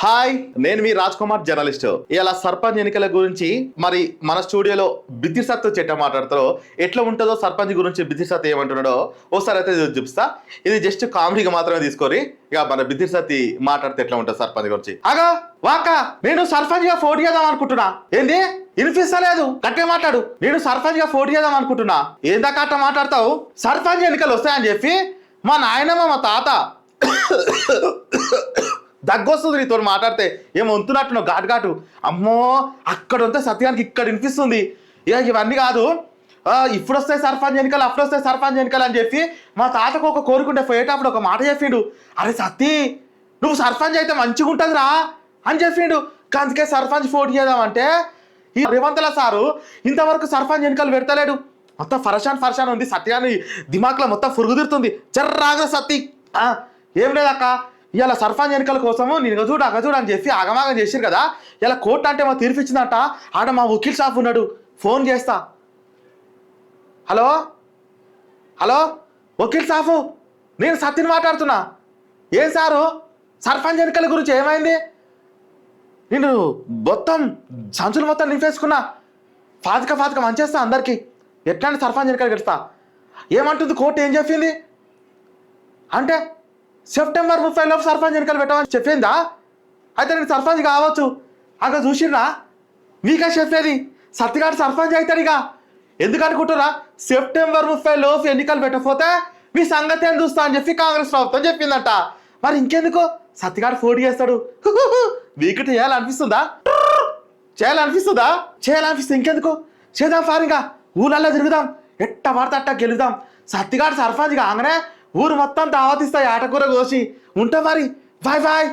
Hi నేను మీ Raj Kumar journalist. ఇలా సర్పంచ్ ఎన్నికల గురించి మరి మన స్టూడియోలో బిద్దిసత్తు చెట్ట మాట్లాడతారో ఎట్లా ఉంటుందో సర్పంచ్ గురించి బిద్దిసత్ ఏమంటున్నాడో ఓసారి అయితే చూపిస్తా. ఇది జస్ట్ కామెడీగా మాత్రమే తీసుకొని ఇక మన బిద్దిసత్తి మాట్లాడితే ఎట్లా ఉంటుంది సర్పంచ్ గురించి. అగా వాక నేను సర్పంచ్గా పోటీ చేద్దాం అనుకుంటున్నా. ఏంది? వినిపిస్తలేదు. కట్టే మాట్లాడు. నేను సర్పంచ్గా ఫోటో చేద్దాం అనుకుంటున్నా. ఏందా కట్ట మాట్లాడతావు? సర్పంచ్ ఎన్నికలు వస్తాయని చెప్పి మా నాయనమ్మ మా తాత దగ్గొస్తుంది నీతో మాట్లాడితే. ఏం వంతున్నట్టు ఘాటు ఘాటు. అమ్మో అక్కడ ఉంటే సత్యానికి ఇక్కడ వినిపిస్తుంది. ఇక ఇవన్నీ కాదు. ఇప్పుడు వస్తాయి సర్పంచ్ ఎన్నికలు అప్పుడు వస్తాయి సర్పంచ్ ఎన్నికలు అని చెప్పి మా తాతకు ఒక కోరుకుంటే పోయేటప్పుడు ఒక మాట చెప్పిండు. అరే సత్తి నువ్వు సర్పంచ్ అయితే మంచిగా ఉంటుందిరా అని చెప్పిండు. అందుకే సర్పంచ్ పోటీ చేద్దామంటే ఈ రేవంతల సారు ఇంతవరకు సర్పంచ్ ఎన్నికలు పెడతలేడు. మొత్తం ఫర్షాన్ ఫర్షాన్ ఉంది సత్యాన్ని దిమాక్లో మొత్తం ఫురుగుదిరుతుంది జర్రాగా సత్తి. ఆ, ఏం లేదక్క. ఇలా సర్పంచ్ ఎన్నికల కోసము నేను చూడు అగజూడు అని చెప్పి ఆగమాగం చేసిరు కదా. ఇలా కోర్టు అంటే మా తీర్పు ఇచ్చిందంట ఆడ మా వకీల్ షాప్ ఉన్నాడు. ఫోన్ చేస్తా. హలో? హలో? వకీల్ సాఫు నేను సత్యని మాట్లాడుతున్నా. ఏం సారు? సర్పంచ్ ఎన్నికల గురించి ఏమైంది? నేను మొత్తం సంచులు మొత్తం నింపేసుకున్నా. ఫాతిక ఫాతిక మంచేస్తా అందరికి. ఎట్లాంటి సర్పంచ్ ఎన్నికలు గెలుస్తా? ఏమంటుంది కోర్టు? ఏం చెప్పింది? అంటే సెప్టెంబర్ ముప్పై లోపు సర్పంచ్ ఎన్నికలు పెట్టమని చెప్పిందా? అయితే నేను సర్పంచ్ కావచ్చు. అక్కడ చూసిరా మీకే చెప్పేది. సత్తిగాడు సర్పంచ్ అవుతాడు ఇక ఎందుకు అనుకుంటున్నా సెప్టెంబర్ ముప్పై లోపు ఎన్నికలు పెట్టకపోతే మీ సంగతి ఏం చూస్తా అని చెప్పి కాంగ్రెస్ ప్రభుత్వం చెప్పిందట. మరి ఇంకెందుకు? సత్తిగాడు పోటీ చేస్తాడు. మీకు చేయాలనిపిస్తుందా? చేయాలనిపిస్తుందా? చేయాలనిపిస్తుంది ఇంకెందుకు? చేద్దాం ఫారిగా ఊళ్ళల్లో తిరుగుదాం. ఎట్ట పడితే అట్ట గెలుద్దాం. సత్తిగాడు సర్పంచ్ కాగానే ఊరు మొత్తం దావతిస్తాయి ఆటకూర కోసి. ఉంటా మరి. Bye bye.